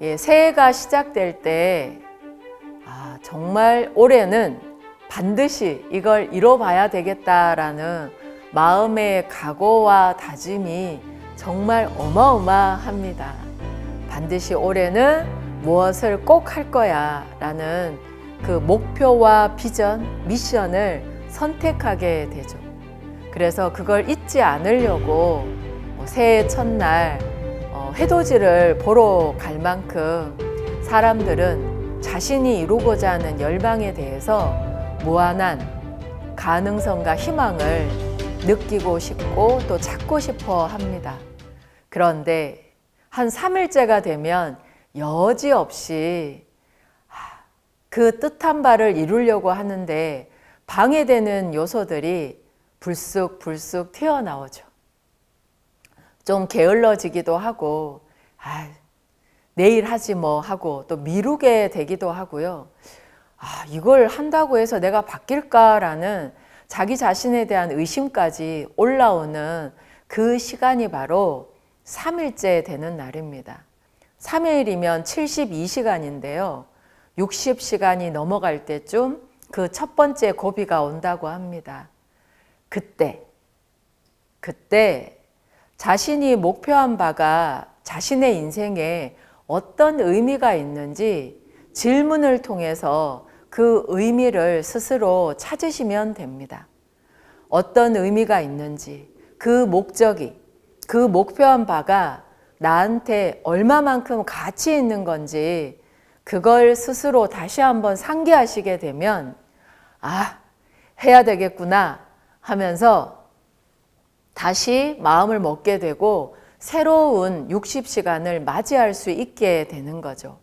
예, 새해가 시작될 때 아, 정말 올해는 반드시 이걸 이뤄봐야 되겠다라는 마음의 각오와 다짐이 정말 어마어마합니다. 반드시 올해는 무엇을 꼭 할 거야 라는 그 목표와 비전, 미션을 선택하게 되죠. 그래서 그걸 잊지 않으려고 어, 새해 첫날 어, 해돋이를 보러 갈 만큼 사람들은 자신이 이루고자 하는 열망에 대해서 무한한 가능성과 희망을 느끼고 싶고 또 찾고 싶어 합니다. 그런데 한 3일째가 되면 여지없이 그 뜻한 바를 이루려고 하는데 방해되는 요소들이 불쑥 불쑥 튀어나오죠. 좀 게을러지기도 하고, 아, 내일 하지 뭐 하고 또 미루게 되기도 하고요. 아, 이걸 한다고 해서 내가 바뀔까라는 자기 자신에 대한 의심까지 올라오는 그 시간이 바로 3일째 되는 날입니다. 3일이면 72시간인데요. 60시간이 넘어갈 때쯤 그 첫 번째 고비가 온다고 합니다. 그때, 그때 자신이 목표한 바가 자신의 인생에 어떤 의미가 있는지 질문을 통해서 그 의미를 스스로 찾으시면 됩니다. 어떤 의미가 있는지, 그 목적이, 그 목표한 바가 나한테 얼마만큼 가치 있는 건지 그걸 스스로 다시 한번 상기하시게 되면 아, 해야 되겠구나 하면서 다시 마음을 먹게 되고 새로운 60시간을 맞이할 수 있게 되는 거죠.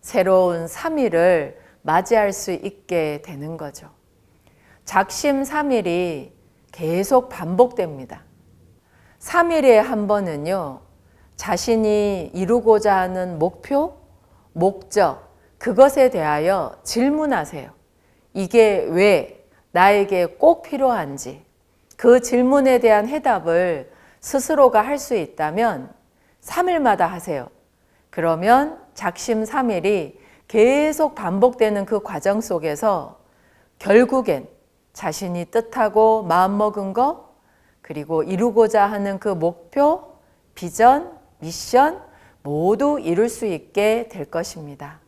새로운 3일을 맞이할 수 있게 되는 거죠. 작심 3일이 계속 반복됩니다. 3일에 한 번은요, 자신이 이루고자 하는 목표, 목적, 그것에 대하여 질문하세요. 이게 왜 나에게 꼭 필요한지, 그 질문에 대한 해답을 스스로가 할 수 있다면 3일마다 하세요. 그러면 작심 3일이 계속 반복되는 그 과정 속에서 결국엔 자신이 뜻하고 마음먹은 것, 그리고 이루고자 하는 그 목표, 비전, 미션 모두 이룰 수 있게 될 것입니다.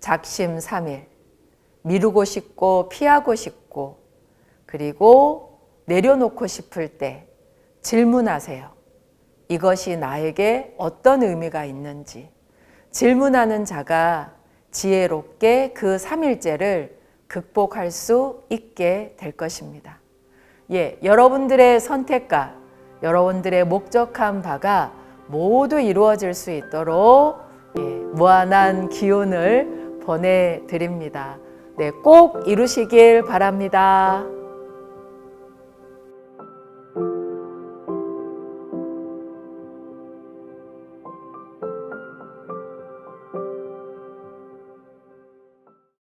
작심 3일. 미루고 싶고 피하고 싶고 그리고 내려놓고 싶을 때 질문하세요. 이것이 나에게 어떤 의미가 있는지. 질문하는 자가 지혜롭게 그 3일째를 극복할 수 있게 될 것입니다. 예, 여러분들의 선택과 여러분들의 목적한 바가 모두 이루어질 수 있도록 예, 무한한 기운을 보내드립니다. 네, 꼭 이루시길 바랍니다.